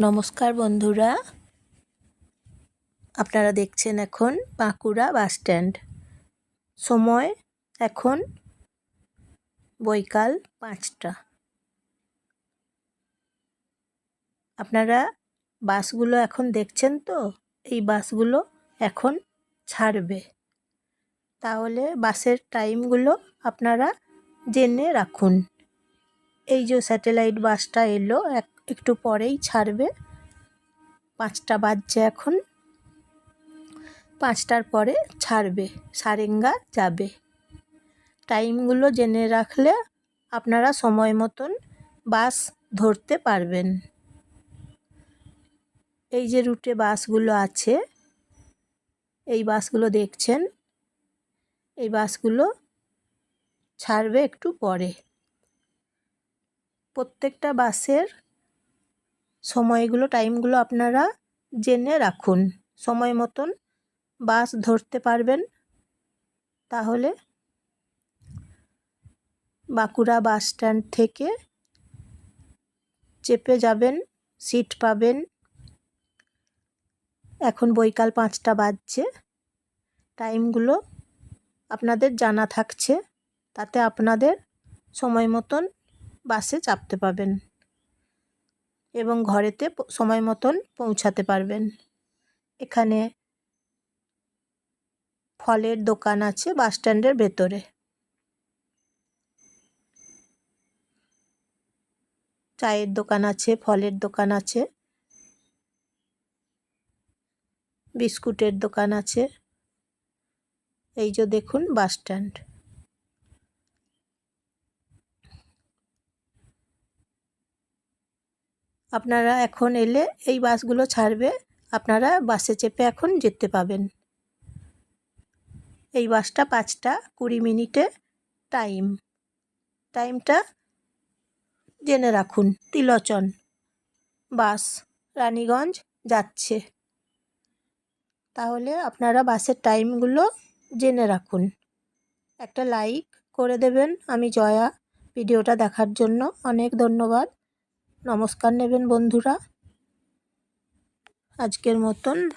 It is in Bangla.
নমস্কার বন্ধুরা। আপনারা দেখছেন এখন বাঁকুড়া বাস স্ট্যান্ড। সময় এখন বৈকাল পাঁচটা। আপনারা বাসগুলো এখন দেখছেন তো? এই বাসগুলো এখন ছাড়বে। তাহলে বাসের টাইমগুলো আপনারা জেনে রাখুন। এই যে স্যাটেলাইট বাসটা এলো, এক, একটু পরেই ছাড়বে। পাঁচটা বাজছে এখন। পাঁচটার পরে ছাড়বে, সারেঙ্গা যাবে। টাইমগুলো জেনে রাখলে আপনারা সময় মতন বাস ধরতে পারবেন। এই যে রুটে বাসগুলো আছে, এই বাসগুলো দেখছেন, এই বাসগুলো ছাড়বে একটু পরে। প্রত্যেকটা বাসের সময়গুলো, টাইমগুলো আপনারা জেনে রাখুন। সময় মতন বাস ধরতে পারবেন। তাহলে বাঁকুড়া বাস স্ট্যান্ড থেকে চেপে যাবেন, সিট পাবেন। এখন বৈকাল পাঁচটা বাজছে। টাইমগুলো আপনাদের জানা থাকছে। তাতে আপনাদের সময় মতন বাসে চাপতে পাবেন এবং ঘরেতে সময় মতন পৌঁছাতে পারবেন। এখানে ফলের দোকান আছে বাস স্ট্যান্ডের ভেতরে। চায়ের দোকান আছে, ফলের দোকান আছে, বিস্কুটের দোকান আছে। এই যে দেখুন বাস স্ট্যান্ড। আপনারা এখন এলে এই বাসগুলো ছাড়বে, আপনারা বাসে চেপে এখন যেতে পাবেন। এই বাসটা পাঁচটা কুড়ি মিনিটে টাইম। টাইমটা জেনে রাখুন, তিলোচন বাস, রানীগঞ্জ যাচ্ছে। তাহলে আপনারা বাসের টাইমগুলো জেনে রাখুন। একটা লাইক করে দেবেন। আমি জয়া, ভিডিওটা দেখার জন্য অনেক ধন্যবাদ। নমস্কার নেবেন বন্ধুরা। আজকের মতন